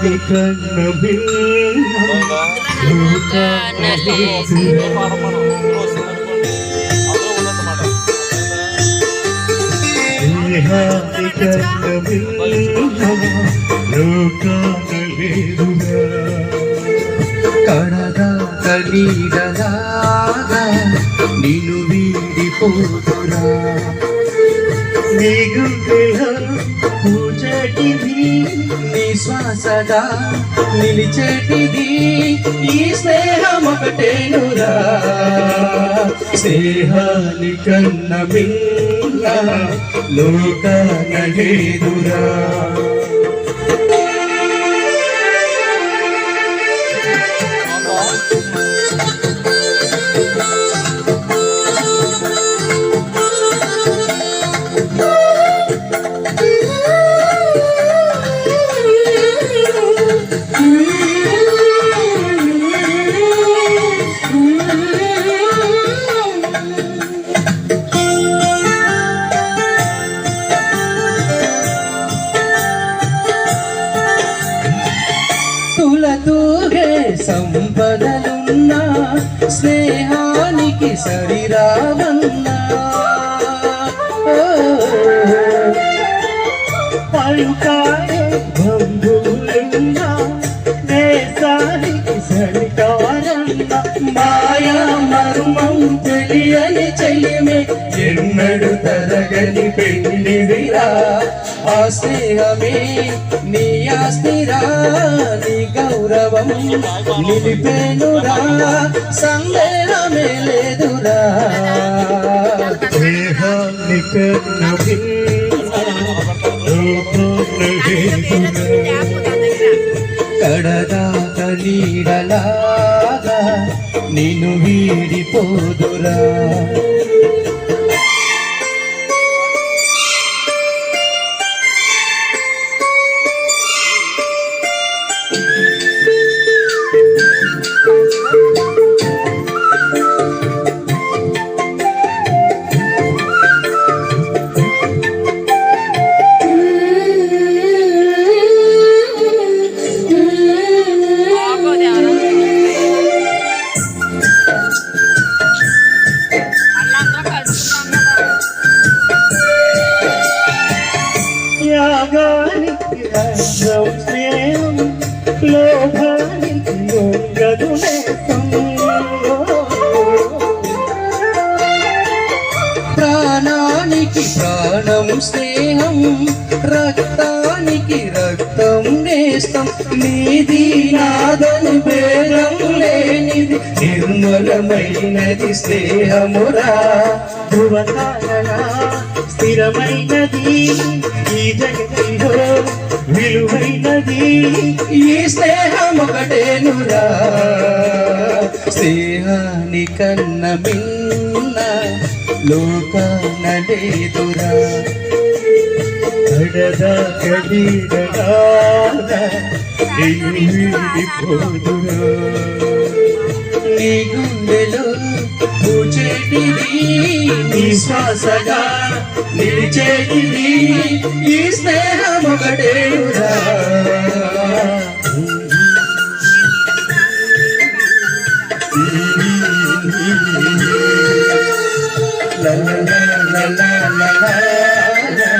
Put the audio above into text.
కన్న కన్న భిన్న లోకాన కడగా కలీడలాగా నిన్ను వీడిపోతురా. నీ గుండెలో పూజటిది నీ శ్వాసగా నిలిచేటిది ఈ స్నేహం ఒకటేనురా స్నేహాని కన్న భిన్న లోకాన లేదురా సంపదలున్నా స్నేహానికి సరిరావన్నా ఓ, దేశానికి సరికారన్న మాయా మర్మం తెలియని చెయ్యమే ఎన్నడు తరగని పెళ్ళిదిరా ఆ స్నేహమే నీ ఆస్తిరా నీ గౌరవం నిలిపేనురా సందేహమే లేదురా భిన్న లోకాన లేదురా కడదాక నీడలాగా నిన్ను వీడిపోదురా. త్యాగానికి రాజ్యం స్నేహం లోభానికి లొంగదు ప్రాణానికి ప్రాణం స్నేహం రక్తానికి రక్తం నేస్తం. నీ నిర్మలమైనది స్నేహమురా. స్థిరమైనది ఈ జగతిలో విలువైనది. ఈ స్నేహం ఒకటేనురా. స్నేహాని కన్న మిన్న లోకాన లేదురా కడదా వీడిపోదురా. నీ గుండెలో పూచేటిది నీ శ్వాసగా నిలిచేటిది ఈ స్నేహం ఒకటేనురా. లా లా లా లా లా లా.